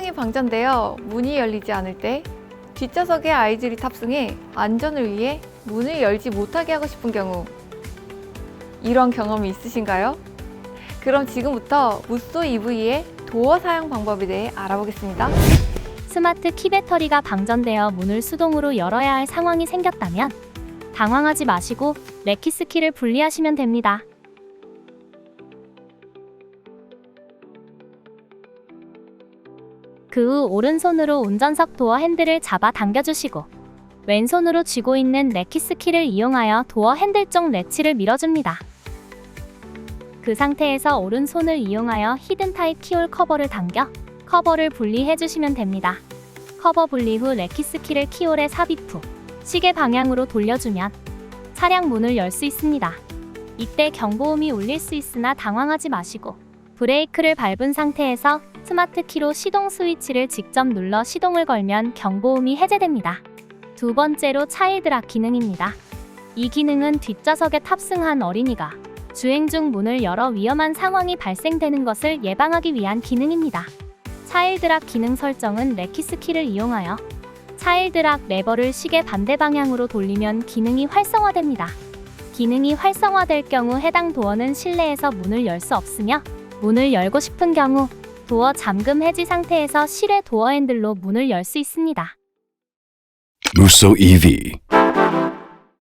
차량이 방전되어 문이 열리지 않을 때 뒷좌석에 아이들이 탑승해 안전을 위해 문을 열지 못하게 하고 싶은 경우 이런 경험이 있으신가요? 그럼 지금부터 무쏘 EV의 도어 사용 방법에 대해 알아보겠습니다. 스마트 키 배터리가 방전되어 문을 수동으로 열어야 할 상황이 생겼다면 당황하지 마시고 레키스 키를 분리하시면 됩니다. 그 후 오른손으로 운전석 도어 핸들을 잡아 당겨주시고 왼손으로 쥐고 있는 레키스 키를 이용하여 도어 핸들 쪽 레치를 밀어줍니다. 그 상태에서 오른손을 이용하여 히든 타입 키홀 커버를 당겨 커버를 분리해 주시면 됩니다. 커버 분리 후 레키스 키를 키홀에 삽입 후 시계 방향으로 돌려주면 차량 문을 열 수 있습니다. 이때 경보음이 울릴 수 있으나 당황하지 마시고 브레이크를 밟은 상태에서 스마트 키로 시동 스위치를 직접 눌러 시동을 걸면 경보음이 해제됩니다. 두 번째로 차일드락 기능입니다. 이 기능은 뒷좌석에 탑승한 어린이가 주행 중 문을 열어 위험한 상황이 발생되는 것을 예방하기 위한 기능입니다. 차일드락 기능 설정은 레키스 키를 이용하여 차일드락 레버를 시계 반대 방향으로 돌리면 기능이 활성화됩니다. 기능이 활성화될 경우 해당 도어는 실내에서 문을 열 수 없으며 문을 열고 싶은 경우 도어 잠금 해지 상태에서 실외 도어 핸들로 문을 열 수 있습니다. Musso EV